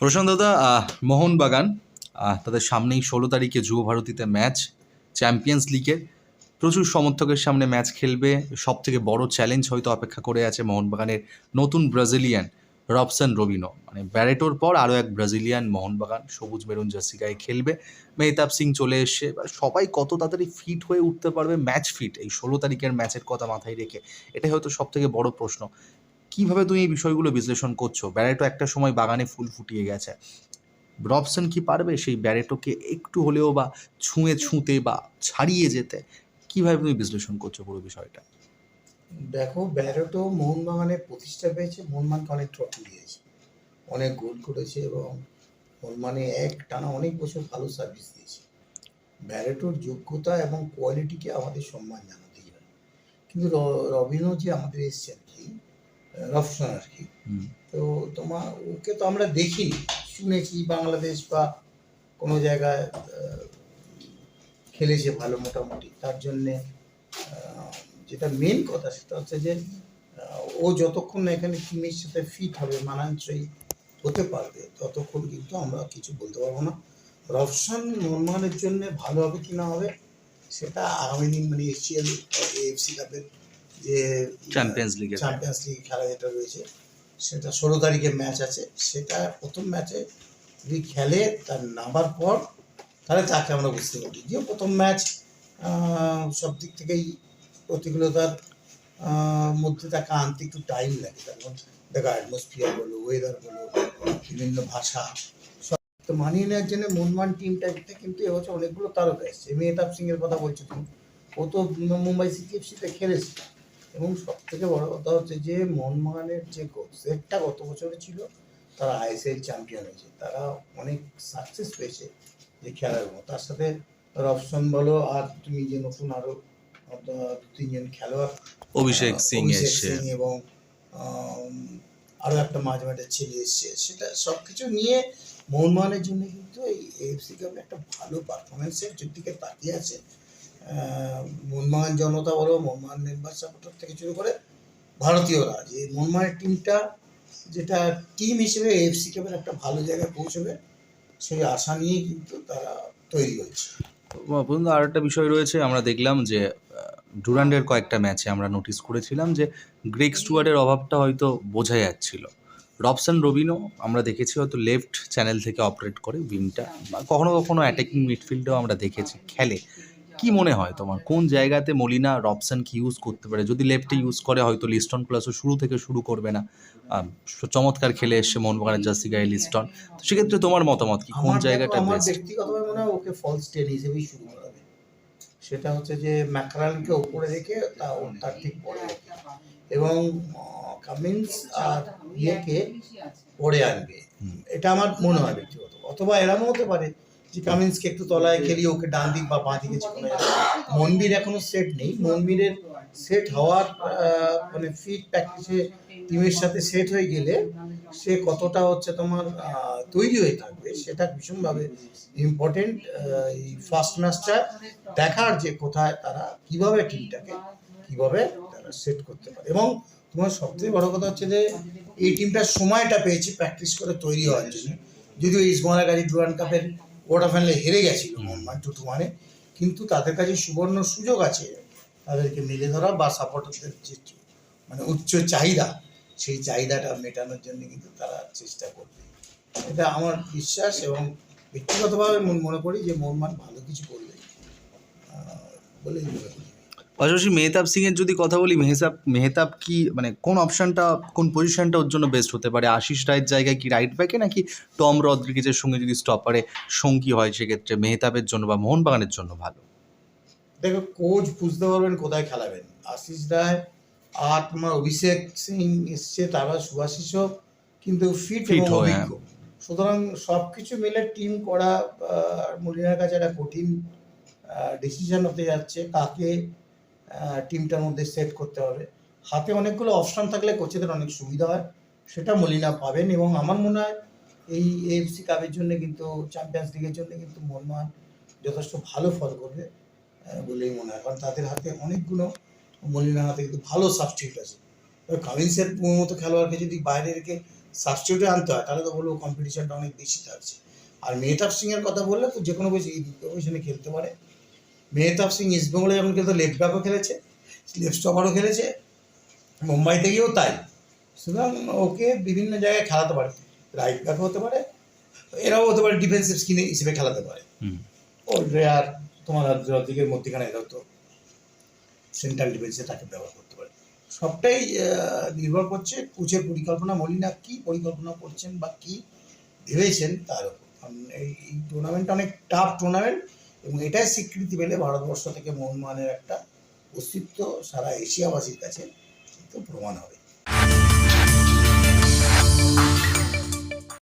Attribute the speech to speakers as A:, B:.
A: প্রশান্ত দাদা মোহনবাগান তাদের সামনেই ষোলো তারিখে যুব ভারতীতে ম্যাচ চ্যাম্পিয়ন্স লিগের প্রচুর সমর্থকের সামনে ম্যাচ খেলবে। সব থেকে বড় চ্যালেঞ্জ হয়তো অপেক্ষা করে আছে মোহনবাগানের নতুন ব্রাজিলিয়ান রবসন রবিনো। মানে ব্যারেটোর পর আরও এক ব্রাজিলিয়ান মোহনবাগান, সবুজ মেরুন জার্সি গায়ে খেলবে। মেহতাব সিং চলে এবার সবাই কত তাড়াতাড়ি ফিট হয়ে উঠতে পারবে? ম্যাচ ফিট এই ষোলো তারিখের ম্যাচের কথা মাথায় রেখে। এটাই হয়তো সব থেকে বড় প্রশ্ন। কীভাবে তুমি এই বিষয়গুলো বিশ্লেষণ করছ? ব্যারেটো একটা সময় বাগানে ফুল ফুটিয়ে গেছে। রবসন কি পারবে? সেই ব্যারেটোকে একটু হলেও বা ছুঁয়ে ছুঁতে বা ছাড়িয়ে যেতে কীভাবে তুমি বিশ্লেষণ করছ পুরো বিষয়টা?
B: দেখো ব্যারোটো মোহনবাগানে প্রতিষ্ঠা পেয়েছে মোহনবাগানকে অনেক ট্রফি দিয়েছে। অনেক গোল করেছে এবং মোহনবাগানে এক টানা অনেক বছর ভালো সার্ভিস দিয়েছে। ব্যারেটোর যোগ্যতা এবং কোয়ালিটিকে আমাদের সম্মান জানাতেই হয়। কিন্তু রবিনও যে আমাদের এসছে আর কি রফসন আর কি। তো তোমার ওকে তো আমরা দেখিনি শুনেছি বাংলাদেশ বা কোনো জায়গায় খেলেছে ভালো মোটামুটি। তার জন্যে যেটা মেন কথা সেটা হচ্ছে যে ও যতক্ষণ না এখানে টিমের সাথে ফিট হবে মানানসই হতে পারবে ততক্ষণ কিন্তু আমরা কিছু বলতে পারব না। রফসান মোহনবাগানের জন্য ভালো হবে কি না হবে সেটা আগামী দিন মানে এশিয়াল এএফসি কাপের যে
A: চ্যাম্পিয়ন্স লিগের
B: চ্যাম্পিয়ন্স লিগ খেলা যেটা রয়েছে সেটা ষোলো তারিখে ম্যাচ আছে। সেটা প্রথম ম্যাচে যদি খেলে তার নামার পর তাহলে তাকে আমরা বুঝতে পারি যে প্রথম ম্যাচ সব দিক থেকেই প্রতিকূলতার মধ্যে তাকে আনতে একটু টাইম লাগে। কারণ দেখো অ্যাটমসফিয়ার বলো ওয়েদার বলো বিভিন্ন ভাষা সব তো মানিয়ে নেওয়ার জন্য মনমান টিমটাতে কিন্তু এ এবছর অনেকগুলো তারকা এসছে। মেহতাব সিং এর কথা বলছো তুমি। ও তো মুম্বাই সিটি এফসিতে খেলেছে। এবং সব থেকে বড় কথা হচ্ছে যে মোহনবাগানের যে সেটটা গত বছরে ছিল তারা আইএসএল চ্যাম্পিয়ন হয়েছে। তারা অনেক সাকসেস পেয়েছে যে খেলার মতো তার সাথে রপশন বলো আর তুমি যে নতুন আরও আহ, দু তিনজন খেলোয়াড়
A: অভিষেক সিং
B: সিং এবং আম, আরও একটা মাঝ মাঠের ছেলে এসছে। সেটা সব কিছু নিয়ে মোহনবাগানের জন্য কিন্তু এই এফসি কাপে একটা ভালো পারফরমেন্সের দিকে তাকিয়ে আছে। মোহনবাগান জনতা বলো মোহনবাগান মেম্বার সাপোর্টার থেকে শুরু করে ভারতীয়রা, যে মোহনবাগানের টিমটা যেটা টিম হিসেবে এফসি কাপের একটা ভালো জায়গায় পৌঁছবে, সেই আশা নিয়ে কিন্তু তারা তৈরি হচ্ছে।
A: বন্ধু আর একটা বিষয় রয়েছে, আমরা দেখলাম যে ডুরান্ডের কয়েকটা ম্যাচে আমরা নোটিস করেছিলাম যে গ্রেক স্টুয়ার্ডের অভাবটা হয়তো বোঝা যাচ্ছিল। রবসন রবিনো, আমরা দেখেছি হয়তো লেফট চ্যানেল থেকে অপারেট করে উইংটা কখনো কখনো অ্যাটাকিং মিডফিল্ডেও আমরা দেখেছি খেলে। কি মনে হয় তোমার? কোন জায়গাতে মলিনা রবসন কি ইউজ করতে পারে? যদি লেফটে ইউজ করে হয়তো লিস্টন প্লাসও শুরু থেকে শুরু করবে না। চমৎকার খেলে এসছে মোহনবাগানের জার্সি গায়ে লিস্টন তো সেক্ষেত্রে তোমার মতামত কি? কোন জায়গাটা বেস্ট
B: ব্যক্তিগতভাবে মনে হয় ওকে ফলস টেন হিসেবেই শুরু করাবে সেটা হচ্ছে যে ম্যাকরালকে উপরে রেখে তা তার ঠিক পরে। রেখে এবং কামিন্স আর ইয়েকে পরে আনবে। এটা আমার মনে হয় ব্যক্তিগত। অথবা এরমও হতে পারে কামিন্সকে একটু তলায় খেলিয়ে ওকে ডান দিক বা বাঁ দিকে যেকোনো জায়গায়। মনবীর এখনও সেট নেই। মনবীরের সেট হওয়ার মানে ফিট প্র্যাকটিসে টিমের সাথে সেট হয়ে গেলে সে কতটা হচ্ছে তোমার তৈরি হয়ে থাকবে সেটা ভীষণভাবে ইম্পর্টেন্ট এই ফার্স্ট ম্যাচটা দেখার যে কোথায় তারা কীভাবে টিমটাকে কীভাবে তারা সেট করতে পারে। এবং তোমার সবথেকে বড় কথা হচ্ছে যে এই টিমটার সময়টা পেয়েছি প্র্যাকটিস করে তৈরি হওয়ার জন্য। যদিও ইসমলা গাড়ি ডুরান কাপের কোয়ার্টার ফাইনালে হেরে গেছিল মোহনবাগান টু টু ওয়ানে কিন্তু তাদের কাছে সুবর্ণ সুযোগ আছে তাদেরকে মেলে ধরা বা সাপোর্টারদের যে মানে উচ্চ চাহিদা, সেই চাহিদাটা মেটানোর জন্য কিন্তু তারা চেষ্টা করবে। এটা আমার বিশ্বাস এবং ব্যক্তিগতভাবে মন- করি যে মোহনবাগান ভালো কিছু করবে। বলে বলেই মনে করি
A: পাশাপাশি মেহতাব সিং এর যদি কথা বলি মেহতাব মেহতাব কি মানে কোন অপশনটা কোন পজিশনটা ওর জন্য বেস্ট হতে পারে? আশিস রায়ের জায়গায় কি রাইট ব্যাকে নাকি টম রদ্রিগেজের সঙ্গে যদি স্টপারে সঙ্গী হয় সেক্ষেত্রে মেহতাবের জন্য বা মোহনবাগানের জন্য ভালো?
B: দেখো কোচ বুঝতে পারবেন কোথায় খেলাবেন। আশিস রায় আর তোমার অভিষেক সিং এসছে তারপর সুভাশিসও কিন্তু ফিট
A: Fit
B: এবং
A: হয়,
B: অভিজ্ঞ। সুতরাং সব কিছু মিলে টিম করা মলিনার কাছে একটা কঠিন ডিসিশন হতে যাচ্ছে কাকে টিমটার মধ্যে সেট করতে হবে। হাতে অনেকগুলো অপশন থাকলে কোচেদের অনেক সুবিধা হয়। সেটা মলিনা পাবেন এবং আমার মনে হয় এই এএফসি কাপের জন্য কিন্তু চ্যাম্পিয়ন্স লিগের জন্য কিন্তু মোহনবাগান যথেষ্ট ভালো ফল করবে বলেই মনে হয়। কারণ তাদের হাতে অনেকগুলো মলিনার হাতে কিন্তু ভালো সাবস্টিটিউট আছে। এবার কামিন্সের মতো খেলোয়াড়কে যদি বাইরে রেখে সাবস্টিটিউটে আনতে হয়, তাহলে তো বলব কম্পিটিশনটা অনেক বেশি থাকছে। আর মেহতাব সিংয়ের কথা বললে তো যে কোনো পজিশনে খেলতে পারে। মেহতাব সিং ইস্টবেঙ্গলে যেমন খেলতো লেফট ব্যাকও খেলেছে লেফট স্টপারও খেলেছে মুম্বাই থেকেও তাই। সুতরাং ওকে বিভিন্ন জায়গায় খেলাতে পারে রাইট ব্যাকও হতে পারে এরাও হতে পারে ডিফেন্সিভ স্কিনে হিসেবে খেলাতে পারে। ও রেয়ার তোমার দিকের মধ্যেখানে এরাও তো সেন্ট্রাল ডিফেন্সে তাকে ব্যবহার করতে পারে। সবটাই নির্ভর করছে কোচের পরিকল্পনা মলিনা কি পরিকল্পনা করছেন বা কি ভেবেছেন তার উপর। কারণ এই এই টুর্নামেন্ট অনেক টাফ টুর্নামেন্ট এবং এটাই স্বীকৃতি পেলে ভারতবর্ষ থেকে মোহনবাগানের একটা অস্তিত্ব সারা এশিয়াবাসীর কাছে কিন্তু প্রমাণ হবে।